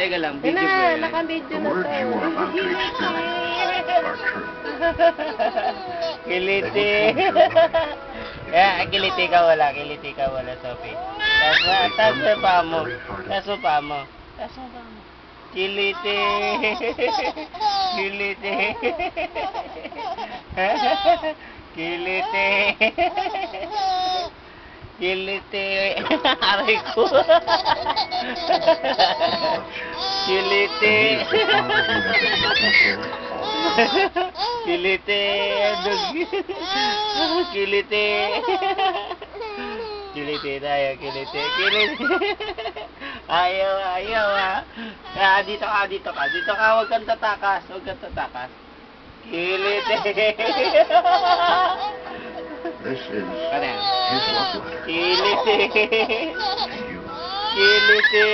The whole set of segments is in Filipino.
Teka lang, Yan video na, ba yan? naka-video The na words to. you are about to experience are true. kiliti. yeah, kiliti ka wala, kiliti ka wala, Sophie. Taas mo pa mo. Mo pa mo. Mo pa mo. Kiliti. Kiliti. Kiliti. Kiliti. Aray ko. Kiliti. Kiliti. Kiliti. Kiliti tayo, kiliti. Kiliti. Ayaw, ayaw ah. Ah, dito ka, dito ka. Dito ka, huwag kang tatakas. Huwag kang tatakas. Kiliti. This is Ano yan? his love letter Kiliti. to you. Kiliti.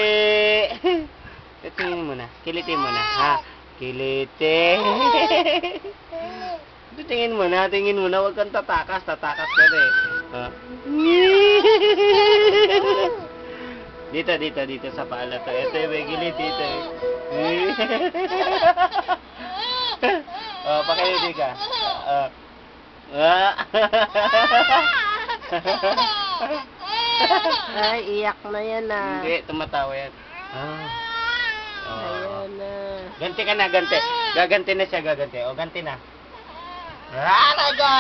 Tingin mo na. Kiliti mo na. Ha? Kiliti. Tingin mo na, tingin mo na. Huwag kang tatakas. Tatakas ka na eh. Ha? Dito, dito, dito sa pala to. Ito yung may gilit dito eh. oh, pakiliti ka. Oh. Ah. Ay, iyak na yan ah. Hindi, tumatawa yan. Ah. Oh. Ayan na. Ganti ka na, ganti. Gaganti na siya, gaganti. O, ganti na. Alaga!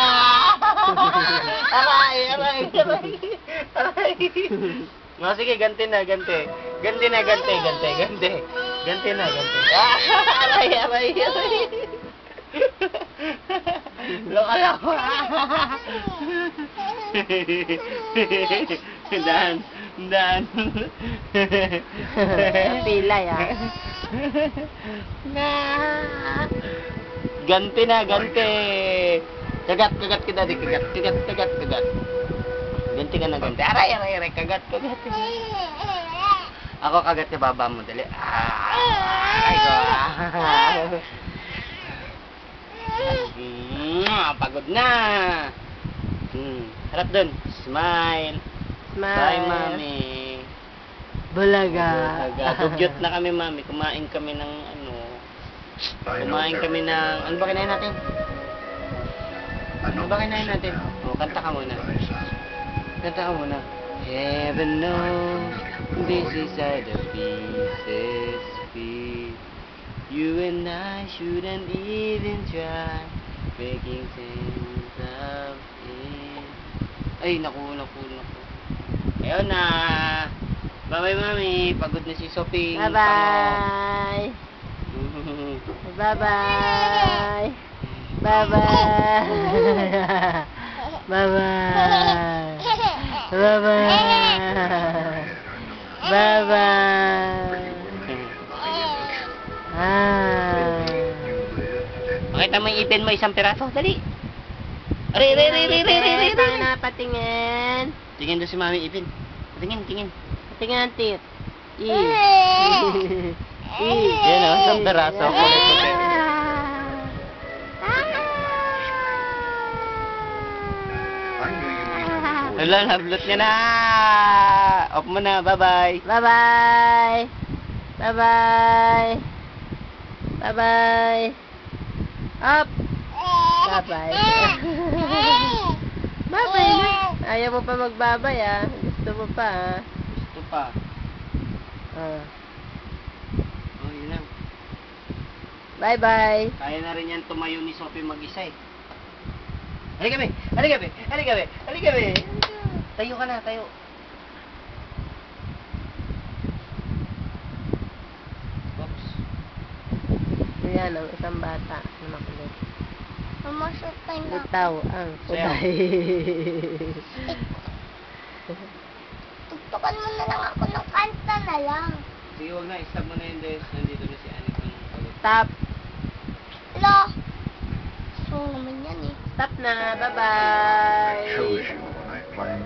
Aray, aray, aray. Aray. O, sige, ganti na, ganti. Ganti na, ganti, ganti, ganti. Ganti na, ganti. Ah, aray, aray, aray. Loko, loko. Dan, dan. Pilay ah. na. Ganti na, ganti. Kagat, kagat kita di kagat, kagat, kagat, kagat. Ganti ka na ganti. Aray, aray, aray, kagat, kagat. Ako kagat ni baba mo, dali. Ay, ko. pagod na. Hmm, harap dun. Smile. Smile. Bye, mami. Bulaga. Aga, dugyot na kami, mami. Kumain kami ng ano. Kumain kami ng... Ano ba kinain natin? Ano ba kinain natin? now. Oh, kanta ka muna. Kanta ka muna. Heaven knows this is how the pieces feel. You and I shouldn't even try making sense of it. Ay, naku, naku, naku. Ayun na. Bye-bye, mami. Pagod na si Sophie. Bye-bye. Bye-bye. Bye-bye. Bye-bye. Bye-bye. Bye-bye. Pakita mo yung ipin mo isang piraso. Dali. Aray, aray, aray, aray, aray, aray, Paano aray. na patingin? Tingin doon si mami ipin. Tingin, tingin. Patingin, tit. I. I. Yan o, isang piraso. Even before. Wala, nablot niya na. Off mo na. Bye-bye. Bye-bye. Bye-bye. Bye-bye. Up. Bye-bye. Bye-bye na. Ayaw mo pa magbabay ah. Gusto mo pa ah. Gusto pa. Ah. Oh, yun lang. Bye-bye. Kaya na rin yan tumayo ni Sophie mag-isa eh. Halika be! Halika be! Halika be! Halika be! Tayo ka na, tayo. Oops. Yan ang isang bata na makulit. Mamasukay na. Bitaw ang kulay. Tutukan mo na lang ako ng kanta na lang. Sige, wag na. Stop mo na yun, Des. Nandito na si Anik ng pagod. Stop. Lo. So naman yan eh. Stop na. I Bye-bye.